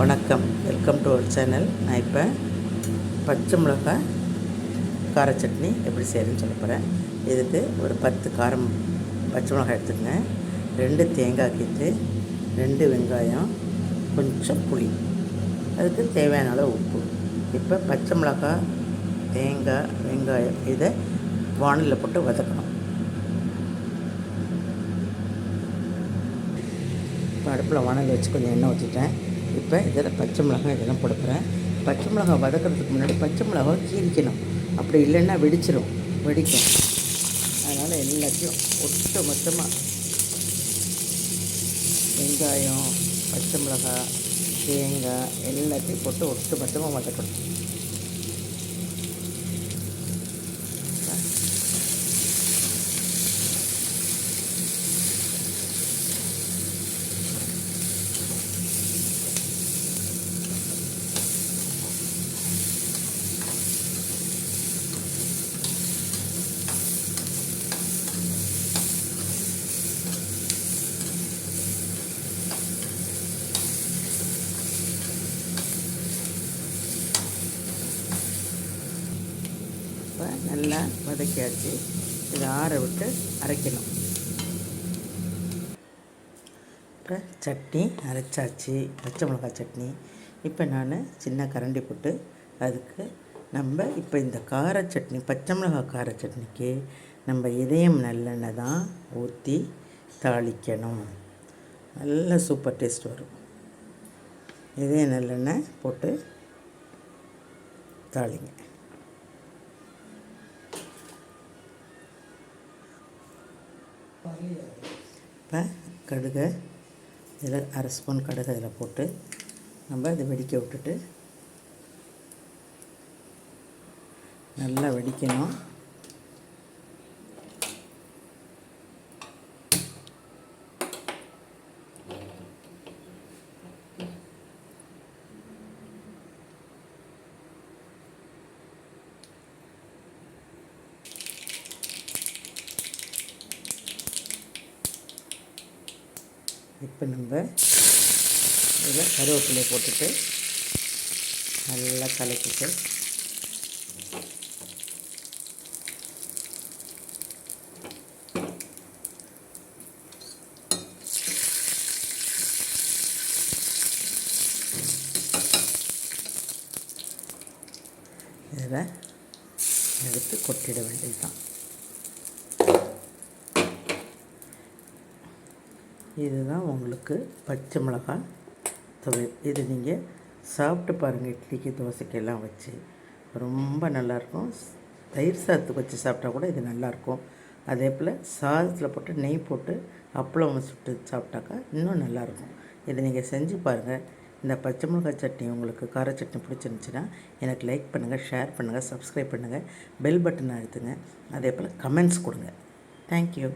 வணக்கம். Welcome to our channel நான் இப்போ பச்சை மிளகாய் கார சட்னி எப்படி செய்யறதுன்னு சொல்ல போகிறேன் இதுக்கு ஒரு பத்து காரம் பச்சை மிளகாய் எடுத்துக்கங்க. ரெண்டு தேங்காய் கீத்து ரெண்டு வெங்காயம் கொஞ்சம் புளி. அதுக்கு தேவையான அளவு உப்பு. இப்போ பச்சை மிளகாய் தேங்காய் வெங்காயம் இதை வானிலில் போட்டு வதக்கணும். இப்போ அடுப்பில் வானல் வச்சு கொஞ்சம் எண்ணெய் ஊற்றிட்டேன் இப்போ இதில் பச்சை மிளகாய் இதெல்லாம் கொடுக்குறேன் பச்சை மிளகாய் வதக்கிறதுக்கு முன்னாடி பச்சை மிளகாய் கீரிக்கணும் அப்படி இல்லைன்னா வெடிச்சிடும் வெடிக்கும். அதனால் எல்லாத்தையும் ஒட்டு மொத்தமாக வெங்காயம் பச்சை மிளகாய் தேங்காய் எல்லாத்தையும் போட்டு ஒட்டு மொத்தமாக வதக்கணும். இப்போ நல்லா வதக்கியாச்சு. இதை ஆற விட்டு அரைக்கணும். இப்போ சட்னி அரைச்சாச்சு. பச்சை மிளகாய் சட்னி. இப்போ நான் சின்ன கரண்டி போட்டு அதுக்கு நம்ம இப்போ இந்த கார சட்னி பச்சை மிளகாய் கார சட்னிக்கு நம்ம இதயம் நல்லெண்ணெய் தான் ஊற்றி தாளிக்கணும். நல்ல சூப்பர் டேஸ்ட் வரும். இதயம் நல்லெண்ணெய் போட்டு தாளிங்க. இப்போ கடுகை இதில் அரை ஸ்பூன் கடுகு இதில் போட்டு நம்ம இதை வெடிக்க விட்டுட்டு நல்லா வெடிக்கணும். இப்போ நம்ம இதில் கருவேப்பிலையை போட்டுட்டு நல்லா கலக்கிட்டு. இதில் எடுத்து கொட்டிட வேண்டியது தான் இதுதான் உங்களுக்கு பச்சை மிளகாய் துவையல் இது நீங்கள் சாப்பிட்டு பாருங்கள் இட்லிக்கு தோசைக்கெல்லாம் வச்சு ரொம்ப நல்லாயிருக்கும். தயிர் சாதத்துக்கு வச்சு சாப்பிட்டா கூட இது நல்லாயிருக்கும். அதே போல் சாதத்தில் போட்டு நெய் போட்டு அப்பளம் சுட்டு சாப்பிட்டாக்கா இன்னும் நல்லாயிருக்கும். இதை நீங்கள் செஞ்சு பாருங்கள் இந்த பச்சை மிளகாய் சட்னி உங்களுக்கு கார சட்னி பிடிச்சிருந்துச்சின்னா எனக்கு லைக் பண்ணுங்கள் ஷேர் பண்ணுங்கள் சப்ஸ்கிரைப் பண்ணுங்கள் பெல் பட்டன் அழுத்துங்க. அதே போல் கமெண்ட்ஸ் கொடுங்க. தேங்க்யூ